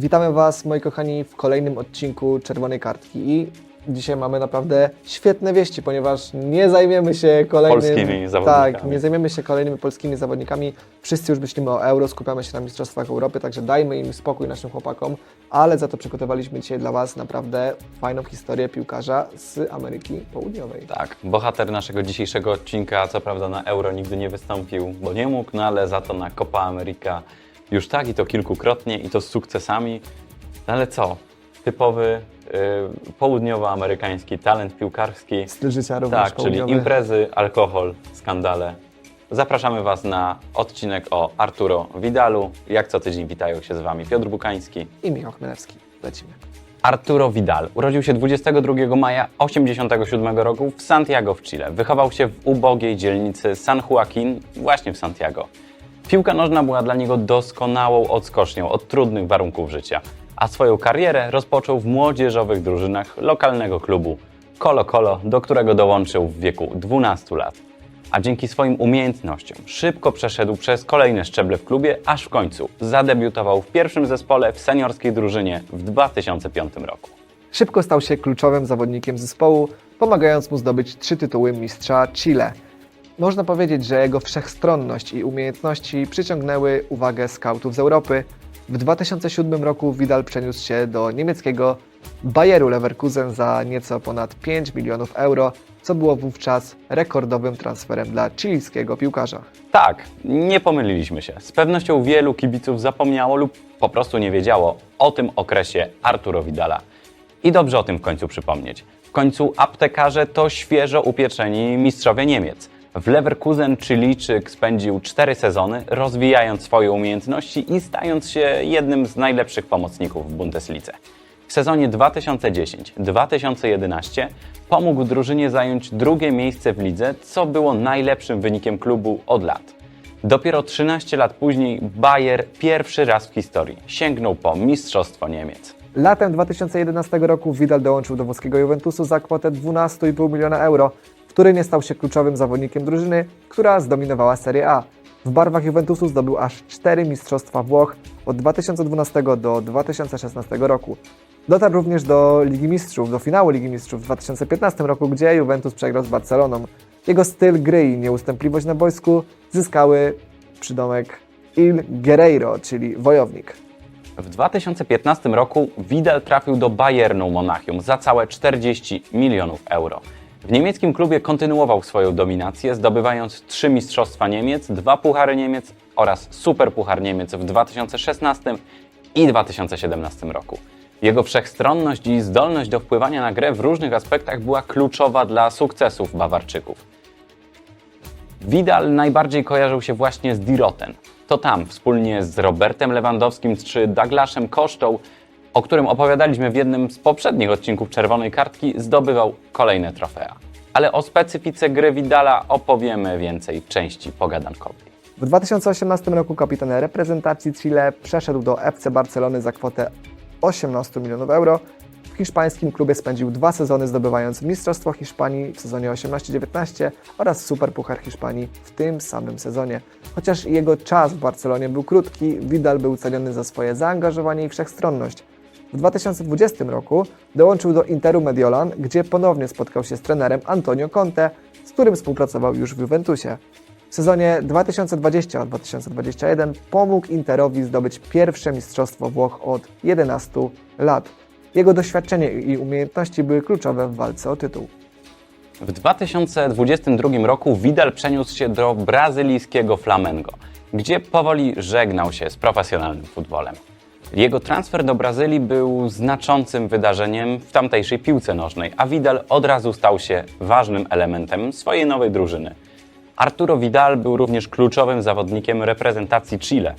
Witamy Was, moi kochani, w kolejnym odcinku Czerwonej Kartki. I dzisiaj mamy naprawdę świetne wieści, ponieważ nie zajmiemy się kolejnymi Polskimi zawodnikami. Tak, nie zajmiemy się kolejnymi polskimi zawodnikami. Wszyscy już myślimy o Euro, skupiamy się na Mistrzostwach Europy, także dajmy im spokój naszym chłopakom, ale za to przygotowaliśmy dzisiaj dla Was naprawdę fajną historię piłkarza z Ameryki Południowej. Tak, bohater naszego dzisiejszego odcinka, co prawda na Euro nigdy nie wystąpił, bo nie mógł, no ale za to na Copa America już tak i to kilkukrotnie i to z sukcesami. No ale co? Typowy y, południowoamerykański talent piłkarski. Styl życia również Tak, czyli południowy. imprezy, alkohol, skandale. Zapraszamy Was na odcinek o Arturo Vidalu. Jak co tydzień witają się z Wami Piotr Bukański. I Michał Chmielewski. Lecimy. Arturo Vidal urodził się 22 maja 1987 roku w Santiago w Chile. Wychował się w ubogiej dzielnicy San Joaquin, właśnie w Santiago. Piłka nożna była dla niego doskonałą odskocznią od trudnych warunków życia, a swoją karierę rozpoczął w młodzieżowych drużynach lokalnego klubu Colo Colo, do którego dołączył w wieku 12 lat. A dzięki swoim umiejętnościom szybko przeszedł przez kolejne szczeble w klubie, aż w końcu zadebiutował w pierwszym zespole w seniorskiej drużynie w 2005 roku. Szybko stał się kluczowym zawodnikiem zespołu, pomagając mu zdobyć trzy tytuły mistrza Chile. Można powiedzieć, że jego wszechstronność i umiejętności przyciągnęły uwagę skautów z Europy. W 2007 roku Vidal przeniósł się do niemieckiego Bayeru Leverkusen za nieco ponad 5 milionów euro, co było wówczas rekordowym transferem dla chilijskiego piłkarza. Tak, nie pomyliliśmy się. Z pewnością wielu kibiców zapomniało lub po prostu nie wiedziało o tym okresie Arturo Vidala. I dobrze o tym w końcu przypomnieć. W końcu aptekarze to świeżo upieczeni mistrzowie Niemiec. W Leverkusen Chilijczyk spędził cztery sezony, rozwijając swoje umiejętności i stając się jednym z najlepszych pomocników w Bundeslidze. W sezonie 2010-2011 pomógł drużynie zająć drugie miejsce w lidze, co było najlepszym wynikiem klubu od lat. Dopiero 13 lat później Bayer pierwszy raz w historii sięgnął po Mistrzostwo Niemiec. Latem 2011 roku Vidal dołączył do włoskiego Juventusu za kwotę 12,5 miliona euro, w której nie stał się kluczowym zawodnikiem drużyny, która zdominowała Serie A. W barwach Juventusu zdobył aż 4 mistrzostwa Włoch od 2012 do 2016 roku. Dotarł również do Ligi Mistrzów, do finału Ligi Mistrzów w 2015 roku, gdzie Juventus przegrał z Barceloną. Jego styl gry i nieustępliwość na boisku zyskały przydomek Il Guerreiro, czyli wojownik. W 2015 roku Vidal trafił do Bayernu Monachium za całe 40 milionów euro. W niemieckim klubie kontynuował swoją dominację, zdobywając trzy Mistrzostwa Niemiec, dwa Puchary Niemiec oraz Superpuchar Niemiec w 2016 i 2017 roku. Jego wszechstronność i zdolność do wpływania na grę w różnych aspektach była kluczowa dla sukcesów Bawarczyków. Vidal najbardziej kojarzył się właśnie z Diroten. To tam, wspólnie z Robertem Lewandowskim czy Douglasem Kosztą, o którym opowiadaliśmy w jednym z poprzednich odcinków Czerwonej Kartki, zdobywał kolejne trofea. Ale o specyfice gry Vidala opowiemy więcej w części pogadankowej. W 2018 roku kapitan reprezentacji Chile przeszedł do FC Barcelony za kwotę 18 milionów euro. W hiszpańskim klubie spędził dwa sezony zdobywając Mistrzostwo Hiszpanii w sezonie 18-19 oraz Superpuchar Hiszpanii w tym samym sezonie. Chociaż jego czas w Barcelonie był krótki, Vidal był ceniony za swoje zaangażowanie i wszechstronność. W 2020 roku dołączył do Interu Mediolan, gdzie ponownie spotkał się z trenerem Antonio Conte, z którym współpracował już w Juventusie. W sezonie 2020-2021 pomógł Interowi zdobyć pierwsze mistrzostwo Włoch od 11 lat. Jego doświadczenie i umiejętności były kluczowe w walce o tytuł. W 2022 roku Vidal przeniósł się do brazylijskiego Flamengo, gdzie powoli żegnał się z profesjonalnym futbolem. Jego transfer do Brazylii był znaczącym wydarzeniem w tamtejszej piłce nożnej, a Vidal od razu stał się ważnym elementem swojej nowej drużyny. Arturo Vidal był również kluczowym zawodnikiem reprezentacji Chile.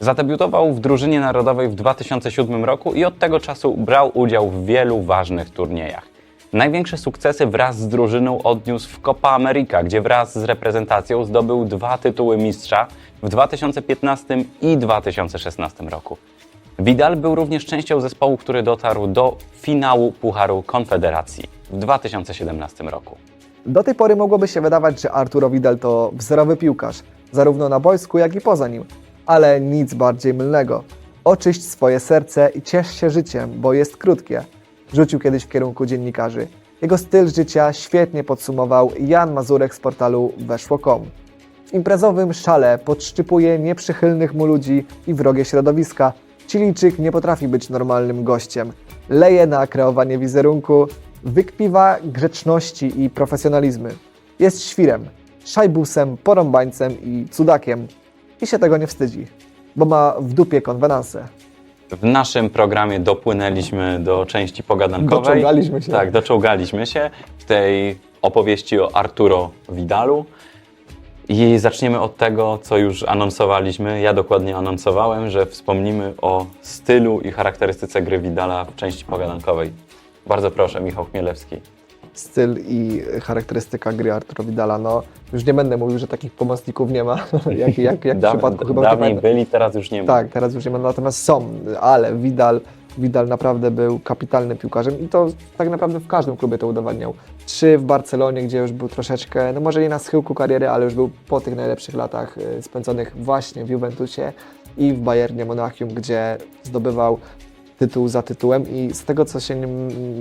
Zadebiutował w drużynie narodowej w 2007 roku i od tego czasu brał udział w wielu ważnych turniejach. Największe sukcesy wraz z drużyną odniósł w Copa America, gdzie wraz z reprezentacją zdobył dwa tytuły mistrza w 2015 i 2016 roku. Vidal był również częścią zespołu, który dotarł do finału Pucharu Konfederacji w 2017 roku. Do tej pory mogłoby się wydawać, że Arturo Vidal to wzorowy piłkarz, zarówno na boisku, jak i poza nim, ale nic bardziej mylnego. Oczyść swoje serce i ciesz się życiem, bo jest krótkie. Rzucił kiedyś w kierunku dziennikarzy. Jego styl życia świetnie podsumował Jan Mazurek z portalu weszło.com. W imprezowym szale podszczypuje nieprzychylnych mu ludzi i wrogie środowiska. Chilijczyk nie potrafi być normalnym gościem. Leje na kreowanie wizerunku, wykpiwa grzeczności i profesjonalizmy. Jest świrem, szajbusem, porąbańcem i cudakiem. I się tego nie wstydzi, bo ma w dupie konwenanse. W naszym programie dopłynęliśmy do części pogadankowej. Doczołgaliśmy się. Tak, doczołgaliśmy się w tej opowieści o Arturo Vidalu. I zaczniemy od tego, co już anonsowaliśmy. Ja dokładnie anonsowałem, że wspomnimy o stylu i charakterystyce gry Vidala w części pogadankowej. Bardzo proszę, Michał Chmielewski. Styl i charakterystyka gry Arturo Vidala. No, już nie będę mówił, że takich pomocników nie ma, jak, jak, jak w przypadku chyba dawniej byli, teraz już nie ma. Tak, teraz już nie ma, natomiast są, ale Vidal, Vidal naprawdę był kapitalnym piłkarzem i to tak naprawdę w każdym klubie to udowadniał. Czy w Barcelonie, gdzie już był troszeczkę, no może nie na schyłku kariery, ale już był po tych najlepszych latach y, spędzonych właśnie w Juventusie i w Bayernie Monachium, gdzie zdobywał tytuł za tytułem. I z tego co się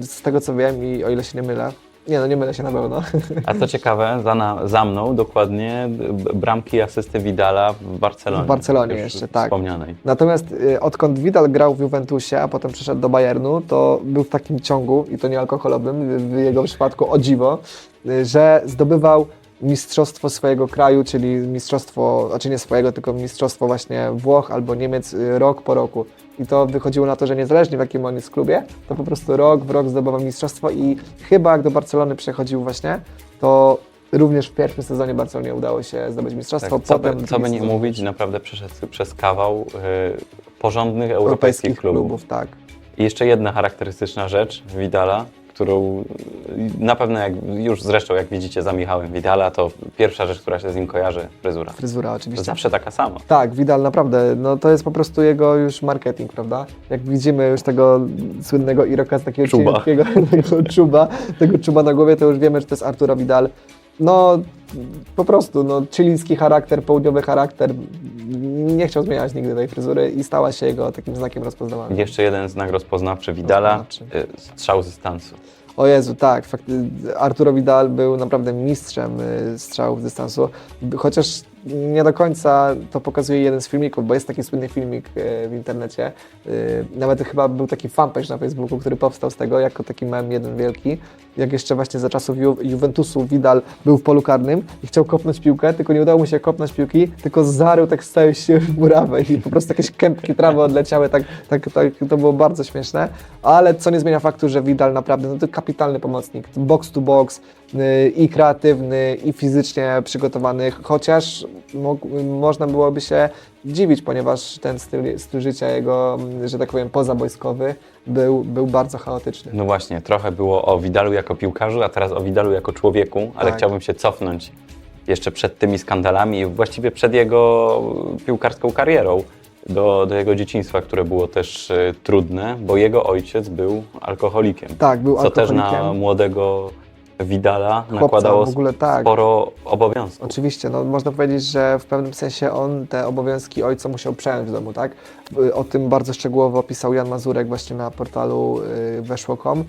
z tego co wiem i o ile się nie mylę, nie no nie mylę się na pewno, A co ciekawe, za, na, za mną dokładnie bramki i asysty Vidala w Barcelonie. W Barcelonie jeszcze, tak. Wspomnianej. Natomiast y, odkąd Vidal grał w Juventusie, a potem przeszedł do Bayernu, to był w takim ciągu, i to nie alkoholowym, w- w jego przypadku o dziwo, y, że zdobywał mistrzostwo swojego kraju, czyli mistrzostwo, znaczy nie swojego, tylko mistrzostwo właśnie Włoch albo Niemiec y, rok po roku. I to wychodziło na to, że niezależnie w jakim on jest klubie, to po prostu rok w rok zdobywał mistrzostwo i chyba jak do Barcelony przechodził właśnie, to również w pierwszym sezonie Barcelonie udało się zdobyć mistrzostwo. Tak, co, by, co by nie mówić, naprawdę przeszedł przez kawał y, porządnych europejskich, klubów. tak. I jeszcze jedna charakterystyczna rzecz Vidala, którą na pewno jak, już zresztą jak widzicie za Michałem Vidala, to pierwsza rzecz, która się z nim kojarzy, fryzura. Fryzura To oczywiście. zawsze taka sama. Tak, Vidal naprawdę, no to jest po prostu jego już marketing, prawda? Jak widzimy już tego słynnego Iroka takiego Czuba. ciężkiego, tego czuba, tego czuba na głowie, to już wiemy, że to jest Arturo Vidal. No po prostu, no chilijski charakter, południowy charakter, nie chciał zmieniać nigdy tej fryzury i stała się jego takim znakiem rozpoznawalnym. Jeszcze jeden znak rozpoznawczy Vidala, Rozpoznawczy. y, strzał z dystansu. O Jezu, tak, fakt, Arturo Vidal był naprawdę mistrzem y, strzałów z dystansu, chociaż nie do końca to pokazuje jeden z filmików, bo jest taki słynny filmik y, w internecie, y, nawet chyba był taki fanpage na Facebooku, który powstał z tego, jako taki mem jeden wielki, jak jeszcze właśnie za czasów Ju Juventusu Vidal był w polu karnym i chciał kopnąć piłkę, tylko nie udało mu się kopnąć piłki, tylko zarył tak z całej siły w murawę i po prostu jakieś kępki trawy odleciały, tak, tak, tak, to było bardzo śmieszne, ale co nie zmienia faktu, że Vidal naprawdę no to kapitalny pomocnik, box to box y, i kreatywny i fizycznie przygotowany, chociaż mo można byłoby się dziwić, ponieważ ten styl, styl życia jego, że tak powiem, pozabojskowy był, był bardzo chaotyczny. No właśnie, trochę było o Vidalu jako piłkarzu, a teraz o Vidalu jako człowieku, ale Tak. chciałbym się cofnąć jeszcze przed tymi skandalami i właściwie przed jego piłkarską karierą do, do jego dzieciństwa, które było też y, trudne, bo jego ojciec był alkoholikiem. Tak, był co też na alkoholikiem. młodego Chłopca nakładało w ogóle tak. sporo obowiązków. Oczywiście, no można powiedzieć, że w pewnym sensie on te obowiązki ojca musiał przejąć w domu, tak? Y, O tym bardzo szczegółowo opisał Jan Mazurek właśnie na portalu y, weszło.com,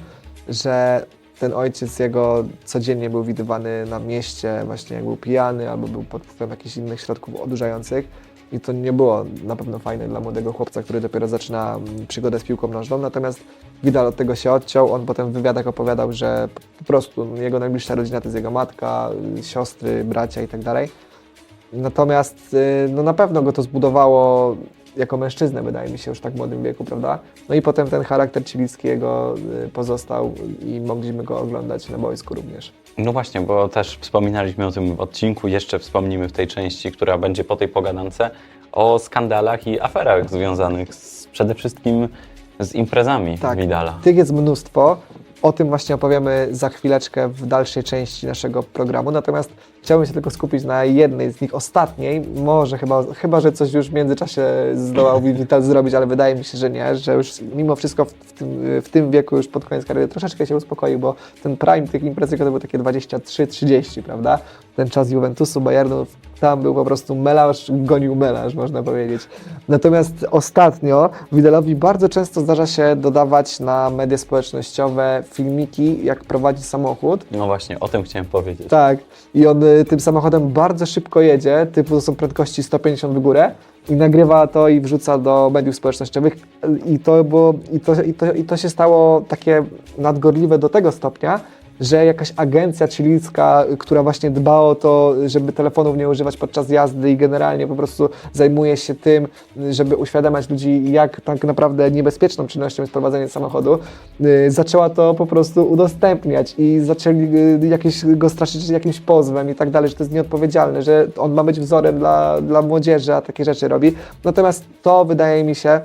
że ten ojciec jego codziennie był widywany na mieście, właśnie jak był pijany albo był pod wpływem jakichś innych środków odurzających. I to nie było na pewno fajne dla młodego chłopca, który dopiero zaczyna mm, przygodę z piłką nożną. Natomiast Vidal od tego się odciął. On potem w wywiadach opowiadał, że po prostu jego najbliższa rodzina to jest jego matka, y, siostry, bracia i tak dalej. Natomiast y, no na pewno go to zbudowało jako mężczyznę, wydaje mi się, już w tak młodym wieku, prawda? No i potem ten charakter chilijski jego y, pozostał i mogliśmy go oglądać na boisku również. No właśnie, bo też wspominaliśmy o tym w odcinku, jeszcze wspomnimy w tej części, która będzie po tej pogadance, o skandalach i aferach związanych z, przede wszystkim z imprezami Tak. Vidala. Tych jest mnóstwo. O tym właśnie opowiemy za chwileczkę w dalszej części naszego programu. Natomiast Chciałbym się tylko skupić na jednej z nich, ostatniej. Może chyba, chyba że coś już w międzyczasie zdołał Vital zrobić, ale wydaje mi się, że nie, że już mimo wszystko w, tym, w tym wieku, już pod koniec kariery, troszeczkę się uspokoił, bo ten prime tych imprez to był takie 23-30, prawda? Ten czas Juventusu, Bayernu, tam był po prostu melarz, gonił melarz, można powiedzieć. Natomiast ostatnio Widalowi bardzo często zdarza się dodawać na media społecznościowe filmiki, jak prowadzi samochód. No właśnie, o tym chciałem powiedzieć. Tak, i on y, tym samochodem bardzo szybko jedzie, typu to są prędkości 150 w górę i nagrywa to i wrzuca do mediów społecznościowych i to, było, i to, i to, i to się stało takie nadgorliwe do tego stopnia, że jakaś agencja chilicka, która właśnie dba o to, żeby telefonów nie używać podczas jazdy i generalnie po prostu zajmuje się tym, żeby uświadamiać ludzi, jak tak naprawdę niebezpieczną czynnością jest prowadzenie samochodu, y, zaczęła to po prostu udostępniać i zaczęli y, jakieś go straszyć jakimś pozwem i tak dalej, że to jest nieodpowiedzialne, że on ma być wzorem dla, dla młodzieży, a takie rzeczy robi. Natomiast to wydaje mi się,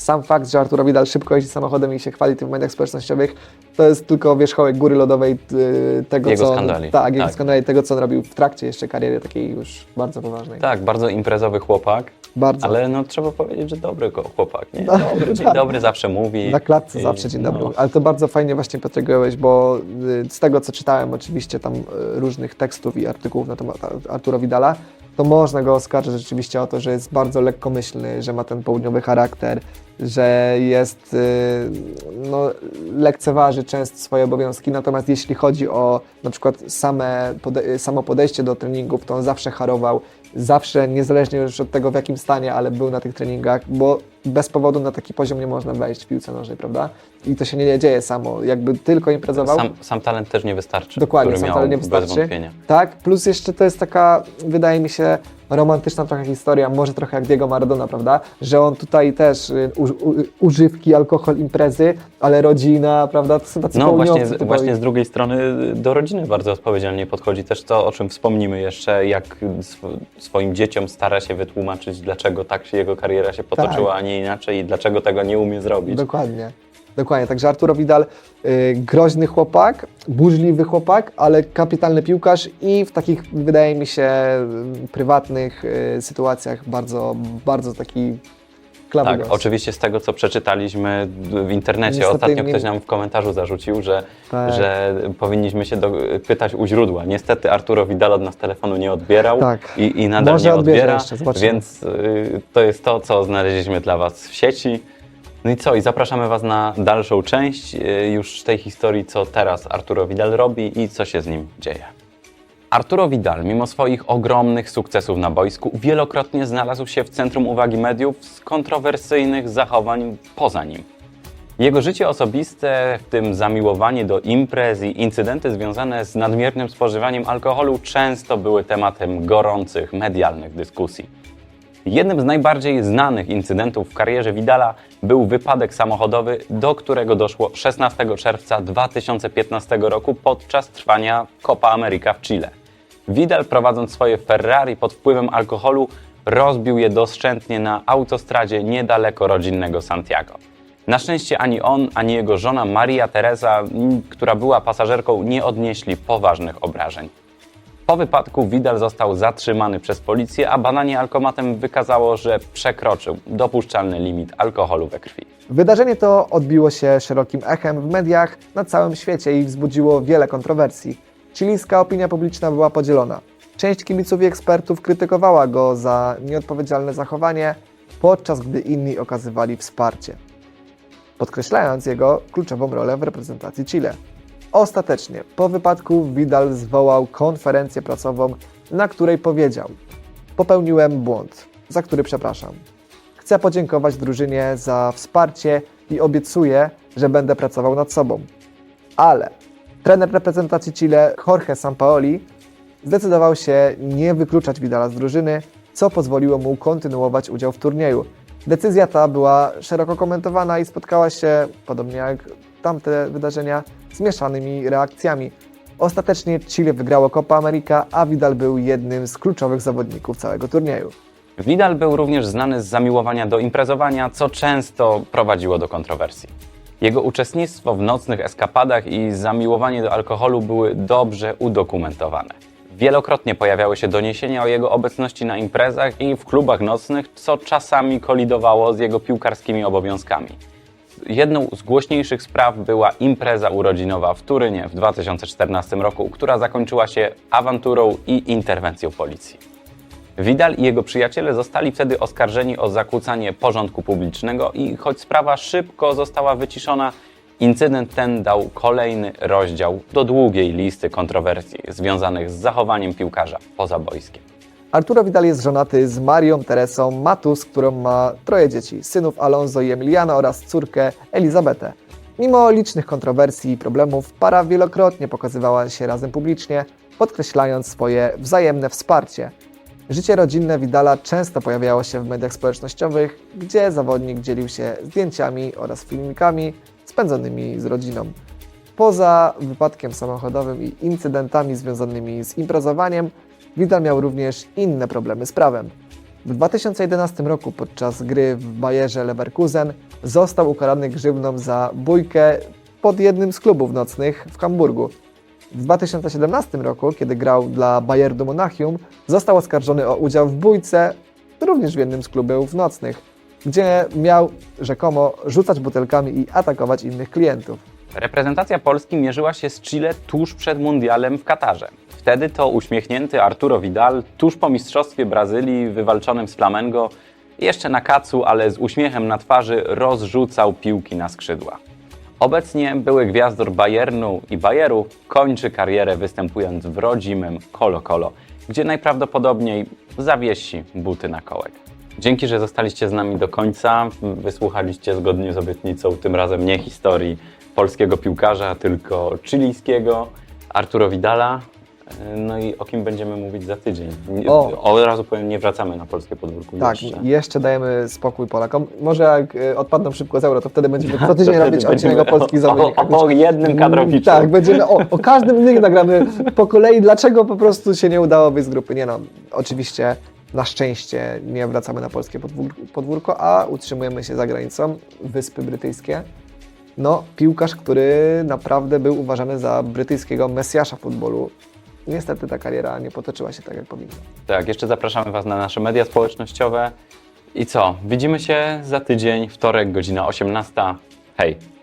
sam fakt, że Arturo Vidal szybko jeździ samochodem i się chwali tym w mediach społecznościowych, to jest tylko wierzchołek góry lodowej y, tego, Jego co skandali. On, tak, jego Tak. skandali, tego, co on robił w trakcie jeszcze kariery takiej już bardzo poważnej. Tak, bardzo imprezowy chłopak, Bardzo. ale no trzeba powiedzieć, że dobry chłopak, nie? No, Dobry, dzień tak. dobry zawsze mówi. Na klatce I- zawsze dzień dobry. no. Ale to bardzo fajnie właśnie Piotrek ująłeś, bo y, z tego, co czytałem oczywiście tam y, różnych tekstów i artykułów na temat Ar- Arturo Vidala, to można go oskarżyć rzeczywiście o to, że jest bardzo lekkomyślny, że ma ten południowy charakter, że jest, y, no, lekceważy często swoje obowiązki, natomiast jeśli chodzi o na przykład same pode- samo podejście do treningów, to on zawsze harował, zawsze, niezależnie już od tego w jakim stanie, ale był na tych treningach, bo bez powodu na taki poziom nie można wejść w piłce nożnej, prawda? I to się nie dzieje samo, jakby tylko imprezował. Sam, sam talent też nie wystarczy. Dokładnie, sam talent nie bez wystarczy. wątpienia. Tak, plus jeszcze to jest taka, wydaje mi się, romantyczna trochę historia, może trochę jak Diego Maradona, prawda? Że on tutaj też y, u, u, używki, alkohol, imprezy, ale rodzina, prawda? To są tacy No właśnie, z- właśnie z drugiej strony do rodziny bardzo odpowiedzialnie podchodzi. Też to, o czym wspomnimy jeszcze, jak sw- swoim dzieciom stara się wytłumaczyć, dlaczego tak się jego kariera się potoczyła, Tak. a nie inaczej i dlaczego tego nie umie zrobić. Dokładnie. Dokładnie, także Arturo Vidal, y, groźny chłopak, burzliwy chłopak, ale kapitalny piłkarz i w takich, wydaje mi się, prywatnych y, sytuacjach bardzo, bardzo taki klawy Tak, oczywiście z tego, co przeczytaliśmy w internecie, Niestety ostatnio nie- ktoś nam w komentarzu zarzucił, że, Tak. że powinniśmy się do, pytać u źródła. Niestety Arturo Vidal od nas telefonu nie odbierał Tak. i, i nadal Może nie odbierze odbiera, jeszcze, zobaczymy. więc y, to jest to, co znaleźliśmy dla Was w sieci. No i co? I zapraszamy Was na dalszą część y, już tej historii, co teraz Arturo Vidal robi i co się z nim dzieje. Arturo Vidal, mimo swoich ogromnych sukcesów na boisku, wielokrotnie znalazł się w centrum uwagi mediów z kontrowersyjnych zachowań poza nim. Jego życie osobiste, w tym zamiłowanie do imprez i incydenty związane z nadmiernym spożywaniem alkoholu, często były tematem gorących medialnych dyskusji. Jednym z najbardziej znanych incydentów w karierze Vidala był wypadek samochodowy, do którego doszło 16 czerwca 2015 roku podczas trwania Copa America w Chile. Vidal prowadząc swoje Ferrari pod wpływem alkoholu rozbił je doszczętnie na autostradzie niedaleko rodzinnego Santiago. Na szczęście ani on, ani jego żona Maria Teresa, która była pasażerką, nie odnieśli poważnych obrażeń. Po wypadku Vidal został zatrzymany przez policję, a badanie alkomatem wykazało, że przekroczył dopuszczalny limit alkoholu we krwi. Wydarzenie to odbiło się szerokim echem w mediach na całym świecie i wzbudziło wiele kontrowersji. Chilijska opinia publiczna była podzielona. Część kibiców i ekspertów krytykowała go za nieodpowiedzialne zachowanie, podczas gdy inni okazywali wsparcie, podkreślając jego kluczową rolę w reprezentacji Chile. Ostatecznie, po wypadku Vidal zwołał konferencję prasową, na której powiedział: Popełniłem błąd, za który przepraszam. Chcę podziękować drużynie za wsparcie i obiecuję, że będę pracował nad sobą. Ale trener reprezentacji Chile Jorge Sampaoli zdecydował się nie wykluczać Vidala z drużyny, co pozwoliło mu kontynuować udział w turnieju. Decyzja ta była szeroko komentowana i spotkała się, podobnie jak tamte wydarzenia, z mieszanymi reakcjami. Ostatecznie Chile wygrało Copa America, a Vidal był jednym z kluczowych zawodników całego turnieju. Vidal był również znany z zamiłowania do imprezowania, co często prowadziło do kontrowersji. Jego uczestnictwo w nocnych eskapadach i zamiłowanie do alkoholu były dobrze udokumentowane. Wielokrotnie pojawiały się doniesienia o jego obecności na imprezach i w klubach nocnych, co czasami kolidowało z jego piłkarskimi obowiązkami. Jedną z głośniejszych spraw była impreza urodzinowa w Turynie w 2014 roku, która zakończyła się awanturą i interwencją policji. Widal i jego przyjaciele zostali wtedy oskarżeni o zakłócanie porządku publicznego i choć sprawa szybko została wyciszona, incydent ten dał kolejny rozdział do długiej listy kontrowersji związanych z zachowaniem piłkarza poza boiskiem. Arturo Vidal jest żonaty z Marią Teresą Matus, którą ma troje dzieci, synów Alonso i Emiliano oraz córkę Elizabetę. Mimo licznych kontrowersji i problemów, para wielokrotnie pokazywała się razem publicznie, podkreślając swoje wzajemne wsparcie. Życie rodzinne Vidala często pojawiało się w mediach społecznościowych, gdzie zawodnik dzielił się zdjęciami oraz filmikami spędzonymi z rodziną. Poza wypadkiem samochodowym i incydentami związanymi z imprezowaniem, Vidal miał również inne problemy z prawem. W 2011 roku podczas gry w Bayerze Leverkusen został ukarany grzywną za bójkę pod jednym z klubów nocnych w Hamburgu. W 2017 roku, kiedy grał dla Bayernu Monachium, został oskarżony o udział w bójce również w jednym z klubów nocnych, gdzie miał rzekomo rzucać butelkami i atakować innych klientów. Reprezentacja Polski mierzyła się z Chile tuż przed mundialem w Katarze. Wtedy to uśmiechnięty Arturo Vidal, tuż po mistrzostwie Brazylii wywalczonym z Flamengo, jeszcze na kacu, ale z uśmiechem na twarzy rozrzucał piłki na skrzydła. Obecnie były gwiazdor Bayernu i Bayeru kończy karierę występując w rodzimym Colo Colo, gdzie najprawdopodobniej zawiesi buty na kołek. Dzięki, że zostaliście z nami do końca. Wysłuchaliście zgodnie z obietnicą tym razem nie historii polskiego piłkarza, tylko chilijskiego Arturo Vidala. No i o kim będziemy mówić za tydzień? O. Od razu powiem, nie wracamy na polskie podwórko Tak, jeszcze. jeszcze dajemy spokój Polakom. Może jak e, odpadną szybko z euro, to wtedy będziemy co tydzień robić odcinek o polskich o, zawodnikach. o, o jednym kadrowiczu. Tak, będziemy o, o każdym z nich nagramy po kolei, dlaczego po prostu się nie udało wyjść z grupy. Nie no, oczywiście na szczęście nie wracamy na polskie podwór- podwórko, a utrzymujemy się za granicą, Wyspy Brytyjskie. No, piłkarz, który naprawdę był uważany za brytyjskiego mesjasza futbolu. Niestety ta kariera nie potoczyła się tak, jak powinna. Tak, jeszcze zapraszamy Was na nasze media społecznościowe. I co? Widzimy się za tydzień, wtorek, godzina 18. Hej!